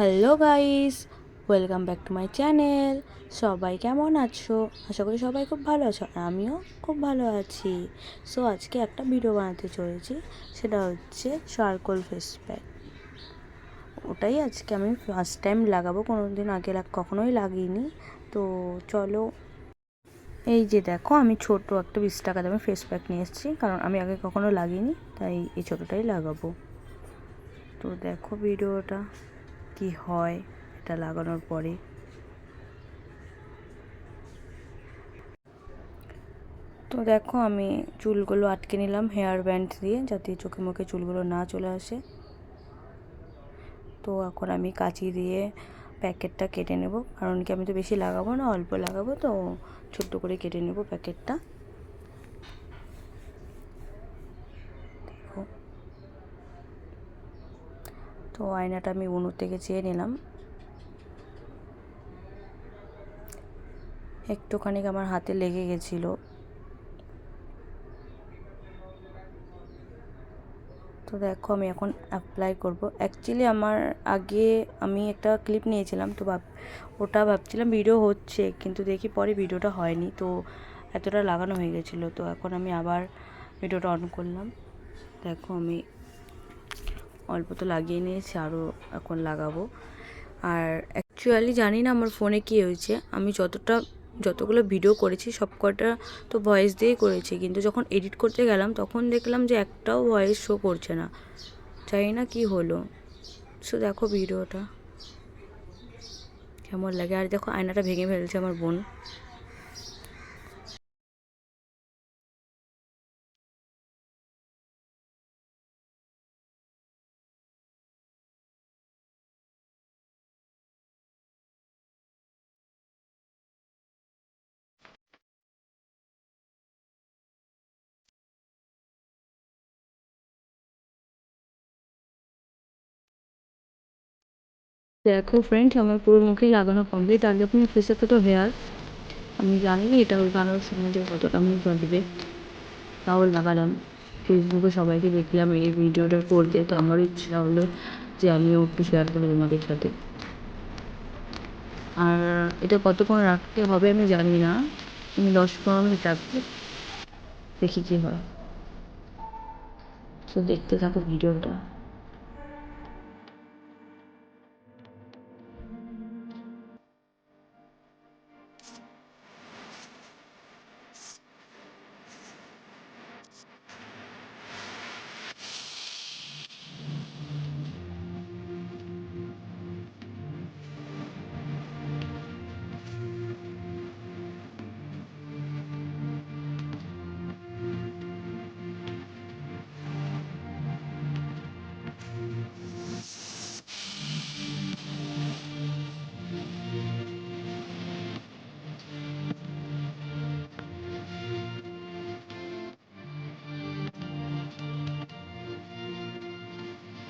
Hello guys, welcome back to my channel. সবাই কেমন আছো? আশা করি সবাই খুব ভালো আছো আর আমিও খুব ভালো আছি। সো আজকে একটা ভিডিও বানাতে চলেছি, সেটা হচ্ছে চারকোল ফেস প্যাক ওটাই আজকে আমি ফার্স্ট টাইম লাগাবো কোনো দিন আগে কখনোই লাগিয়েনি তো চলো, এই যে দেখো, আমি ছোট একটা বিশ টাকা দামে ফেস প্যাক নিয়ে এসেছি, কারণ আমি আগে কখনো লাগিনি, তাই এই ছোটোটাই লাগাবো। তো দেখো ভিডিওটা কি হয় এটা লাগানোর পরে। তো দেখো আমি চুলগুলো আটকে নিলাম হেয়ার ব্যান্ড দিয়ে, যাতে চোখে মুখে চুলগুলো না চলে আসে। তো এখন আমি কাঁচি দিয়ে প্যাকেটটা কেটে নেব, কারণ কি আমি তো বেশি লাগাবো না, অল্প লাগাবো, তো ছোট্ট করে কেটে নেব প্যাকেটটা। তো আয়নাটা আমি উনুর থেকে চেয়ে নিলাম। একটুখানি আমার হাতে লেগে গেছিল। তো দেখো আমি এখন অ্যাপ্লাই করব। অ্যাকচুয়ালি আমার আগে আমি একটা ক্লিপ নিয়েছিলাম, তো ভাব, ওটা ভাবছিলাম ভিডিও হচ্ছে, কিন্তু দেখি পরে ভিডিওটা হয়নি। তো এতটা লাগানো হয়ে গেছিল, তো এখন আমি আবার ভিডিওটা অন করলাম। দেখো আমি অল্প তো লাগিয়ে নিয়েছি আরও এখন লাগাবো। আর অ্যাকচুয়ালি জানি না আমার ফোনে কী হয়েছে। আমি যতটা, যতগুলো ভিডিও করেছি, সব কটা তো ভয়েস দিয়েই করেছি। কিন্তু যখন এডিট করতে গেলাম, তখন দেখলাম যে একটাও ভয়েস শো করছে না। জানি না কি হলো। সো দেখো ভিডিওটা কেমন লাগে। আর দেখো আয়নাটা ভেঙে ফেলছে আমার বোন। দেখো ফ্রেন্ড আমার পুরো মুখেই লাগানো কমপ্লিট আর যখন ফেসে তো হেয়ার আমি জানি না এটা লাগানোর সময় যে কতটা মুখ বাঁধবে তাও লাগালাম। ফেসবুকে সবাইকে দেখলাম এই ভিডিওটা করতে, তো আমারও ইচ্ছা হলো যে আমিও একটু শেয়ার করি তোমাদের সাথে। আর এটা কতক্ষণ রাখতে হবে আমি জানি না। আমি দশ পনেরো মিনিট রাখব। দেখি কী হয়। তো দেখতে থাকো ভিডিওটা।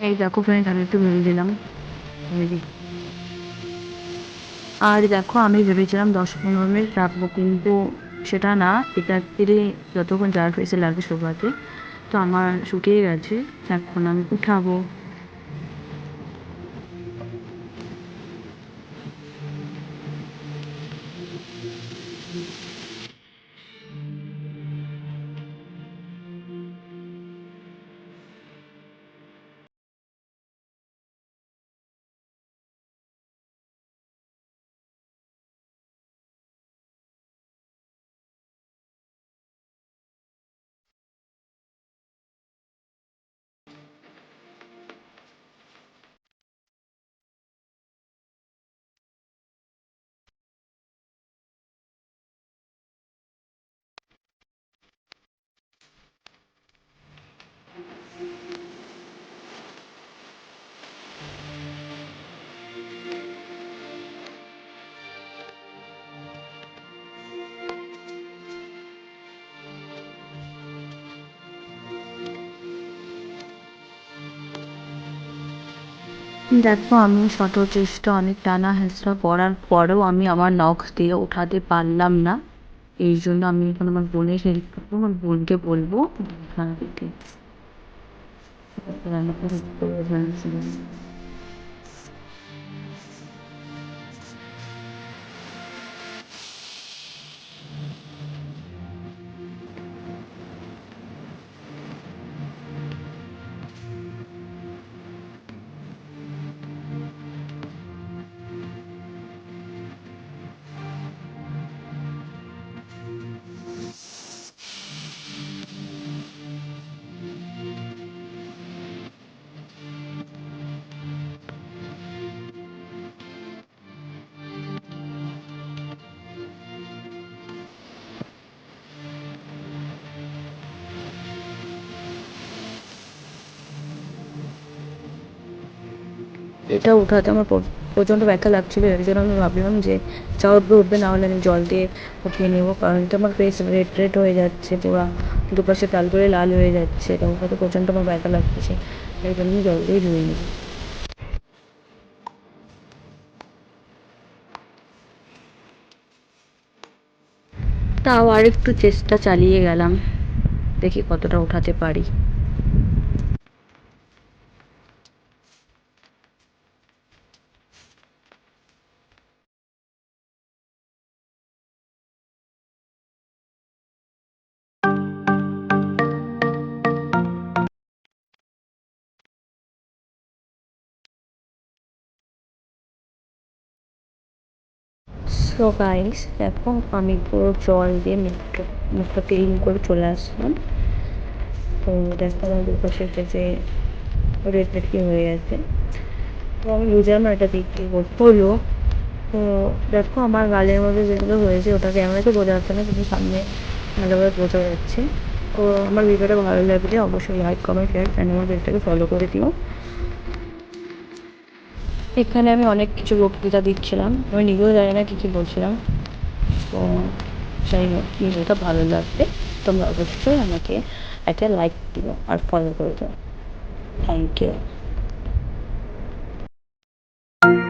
এই দেখো ফ্রেন্ড আমি একটু ভেবে দিলাম। আর দেখো, আমি ভেবেছিলাম দশ পনেরো মিনিট রাখব, কিন্তু সেটা না, এটা তিরে যতক্ষণ যার ফেসে লাগবে শুকাতে তো আমার শুকিয়ে গেছে, এখন আমি উঠাবো দেখো, আমি শত চেষ্টা অনেক টানা হেঁচড়া করার পরেও আমি আমার নখ দিয়ে ওঠাতে পারলাম না। এই জন্য আমি এখন আমার বোনের হেল্প করব, আমার বোনকে বলব এটা উঠাতে আমার প্র- প্রচণ্ড ব্যথা লাগছিল, এর জন্য আমি ভাবলাম যে চা উঠবে উঠবে, না হলে আমি জল দিয়ে উঠিয়ে নেব, কারণ এটা আমার ফেস রেড রেড হয়ে যাচ্ছে, পুরো দুপাশে তাল করে লাল হয়ে যাচ্ছে, এটা উঠাতে প্রচণ্ড আমার ব্যথা লাগছে এই জন্য আমি জল দিয়ে ধুয়ে নিই তাও আর একটু চেষ্টা চালিয়ে গেলাম, দেখি কতটা ওঠাতে পারি। সো গাইস দেখো, আমি পুরো জল দিয়ে মুখটা মুখটা ক্লিন করে চলে আসলাম। তো দেখো, আমার দুপাশে যে রেড রেড কি হয়ে গেছে। তো আমি বুঝলাম না এটা বিক্রি করতে হলো তো দেখো, আমার গালের মধ্যে যেগুলো হয়েছে ওটা ক্যামেরা তো বোঝা যাচ্ছে না, কিন্তু সামনে ভালোভাবে বোঝা যাচ্ছে। তো আমার ভিডিওটা ভালো লাগলে অবশ্যই লাইক কমেন্ট শেয়ার অ্যান্ড আমার পেজটাকে ফলো করে দিও। এখানে আমি অনেক কিছু বক্তৃতা দিচ্ছিলাম। আমি নিজেও জানি না কী কী বলছিলাম। তো যাই হোক, ভিডিওটা ভালো লাগবে তোমরা অবশ্যই আমাকে একটা লাইক দিও আর ফলো করে দাও। Thank you